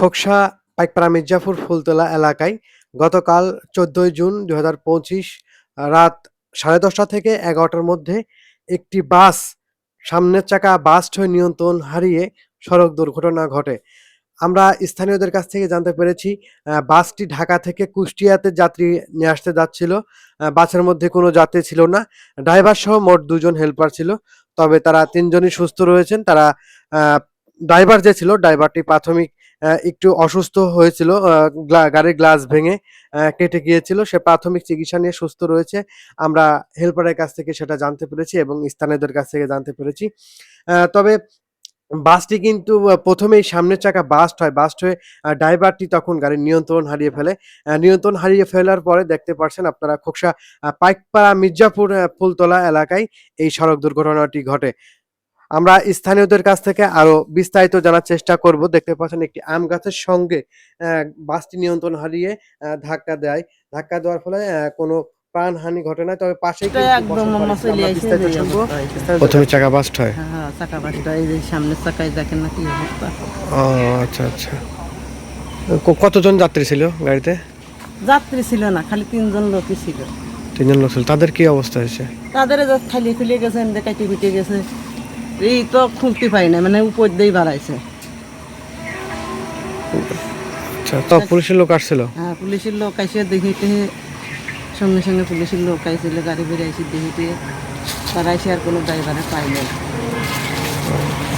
খোকসা, পাইকপাড়া মির্জাপুর ফুলতলা এলাকায় গতকাল চোদ্দই জুন দুই হাজার পঁচিশ রাত সাড়ে দশটা থেকে এগারোটার মধ্যে একটি বাস সামনের চাকা বাস হয়ে নিয়ন্ত্রণ হারিয়ে সড়ক দুর্ঘটনা ঘটে। আমরা স্থানীয়দের কাছ থেকে জানতে পেরেছি বাসটি ঢাকা থেকে কুষ্টিয়াতে যাত্রী নিয়ে আসতে যাচ্ছিল। বাসের মধ্যে কোনো যাত্রী ছিল না। ড্রাইভার সহ মোট দুজন হেল্পার ছিল। তবে তারা তিনজনই সুস্থ রয়েছেন। তারা ড্রাইভার যে ছিল, ড্রাইভারটি প্রাথমিক একটু অসুস্থ হয়েছিল গাড়ির গ্লাস ভেঙে কেটে গিয়েছিল। সে প্রাথমিক চিকিৎসা নিয়ে সুস্থ রয়েছে। আমরা হেল্পারের কাছ থেকে সেটা জানতে পেরেছি এবং স্থানীয়দের কাছ থেকে জানতে পেরেছি। তবে বাসটি কিন্তু প্রথমেই সামনের চাকা বাস্ট হয়। বাস্ট হয়ে ড্রাইভারটি তখন গাড়ির নিয়ন্ত্রণ হারিয়ে ফেলে। নিয়ন্ত্রণ হারিয়ে ফেলার পরে দেখতে পাচ্ছেন আপনারা খোকসা পাইকপাড়া মির্জাপুর ফুলতলা এলাকায় এই সড়ক দুর্ঘটনাটি ঘটে। আমরা স্থানীয়দের কাছ থেকে আরও বিস্তারিত জানার চেষ্টা করব। দেখতে পাচ্ছেন একটি আম গাছের সঙ্গে আহ, বাসটি নিয়ন্ত্রণ হারিয়ে আহ, ধাক্কা দেয়। ধাক্কা দেওয়ার ফলে কোনো প্রাণহানি ঘটে না তবে পাশে। প্রথমে চাকা বাস্ট হয়? হ্যাঁ হ্যাঁ চাকা বাসটা এই যে সামনের চাকায় দেখেন না কি অবস্থা। ও আচ্ছা আচ্ছা। কতজন যাত্রী ছিল গাড়িতে? যাত্রী ছিল না খালি তিনজন লোকই ছিল। তিনজন লোক ছিল। তাদের কি অবস্থা হয়েছে? তাদের খালি খুলে গেছে কুটে গেছে। এই তো খুলতে পাই না মানে উপর দিয়েই বাড়াইছে। আচ্ছা তো পুলিশের লোক আসছিল? হ্যাঁ পুলিশের লোক আইসে দেখিতে সঙ্গে সঙ্গে পুলিশের লোক আইছিল গাড়ি বেরিয়েছে দেখিতে তারা এসে আর কোনো ড্রাইভারে পাই নাই।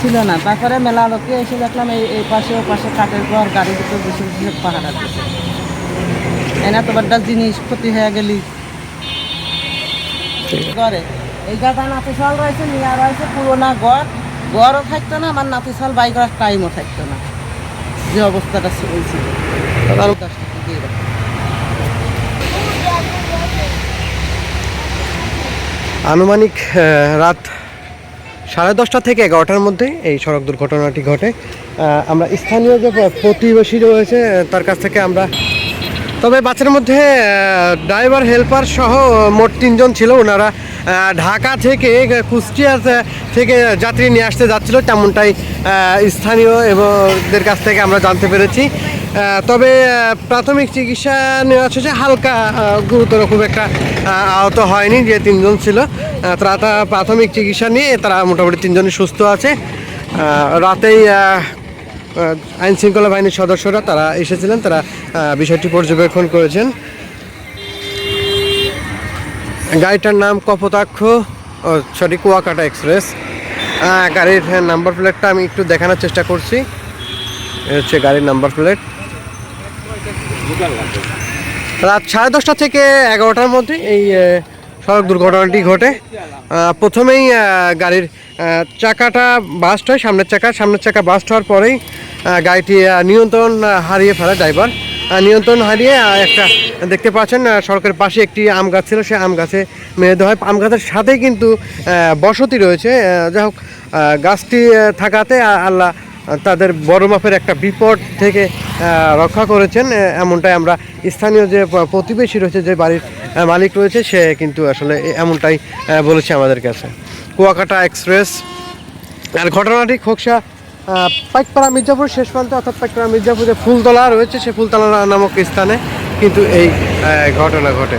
ছিল না তারপরে মেলা লোকে এসে দেখলাম এই এই পাশে ও পাশে কাঠের ঘর গাড়ির ভিতর বসে বসে পাহারা দিচ্ছে এনা তো বাড্ডা জিনিস ক্ষতি হয়ে গেলি। ঘরে। এই গাটা নাতি সাল রয়েছে, নিয়ে রয়েছে, পুরোনা ঘর। ঘরও থাকতো না, আমার নাতি সাল বাই করার টাইমও থাকতো না। যে অবস্থাটা থেকে আনুমানিক রাত সাড়ে দশটা থেকে এগারোটার মধ্যে এই সড়ক দুর্ঘটনাটি ঘটে। আমরা স্থানীয় যে প্রতিবেশী রয়েছে তার কাছ থেকে আমরা তবে বাসের মধ্যে ড্রাইভার হেল্পার সহ, মোট তিনজন ছিল। ওনারা ঢাকা থেকে, কুষ্টিয়া থেকে যাত্রী নিয়ে আসতে যাচ্ছিল তেমনটাই স্থানীয় এবং দের কাছ থেকে আমরা জানতে পেরেছি। তবে প্রাথমিক চিকিৎসা নেওয়া যে হালকা গুরুতর খুব একটা আহত হয়নি যে তিনজন ছিল। তারা প্রাথমিক চিকিৎসা নিয়ে তারা মোটামুটি তিনজনই সুস্থ আছে। রাতেই আইন শৃঙ্খলা বাহিনীর সদস্যরা তারা এসেছিলেন, তারা বিষয়টি পর্যবেক্ষণ করেছেন। গাড়িটার নাম কপোতাক্ষ সরি, কুয়াকাটা এক্সপ্রেস। গাড়ির নাম্বার প্লেটটা আমি একটু দেখানোর চেষ্টা করছি। হচ্ছে গাড়ির নাম্বার প্লেট। রাত সাড়ে দশটা থেকে এগারোটার মধ্যে এই সড়ক দুর্ঘটনাটি ঘটে। প্রথমেই গাড়ির চাকাটা বাস্ট হয়, সামনের চাকা। সামনের চাকা বাস্ট হওয়ার পরেই গাড়িটি নিয়ন্ত্রণ হারিয়ে ফেলে ড্রাইভার। নিয়ন্ত্রণ হারিয়ে একটা দেখতে পাচ্ছেন সড়কের পাশে একটি আম গাছ ছিল, সে আম গাছে মেরে দেওয়া হয়। আম গাছের সাথেই কিন্তু বসতি রয়েছে। যাই হোক গাছটি থাকাতে আল্লাহ তাদের বড় মাপের একটা বিপদ থেকে রক্ষা করেছেন। এমনটাই আমরা স্থানীয় যে প্রতিবেশী রয়েছে, যে বাড়ির মালিক রয়েছে, সে কিন্তু আসলে এমনটাই বলেছে আমাদের কাছে। কুয়াকাটা এক্সপ্রেস। আর ঘটনাটি খোকসা পাইকপাড়া মির্জাপুর, শেষ প্রান্তে অর্থাৎ পাইকপাড়া মির্জাপুর যে ফুলতলা রয়েছে, সে ফুলতলা নামক স্থানে কিন্তু এই ঘটনা ঘটে।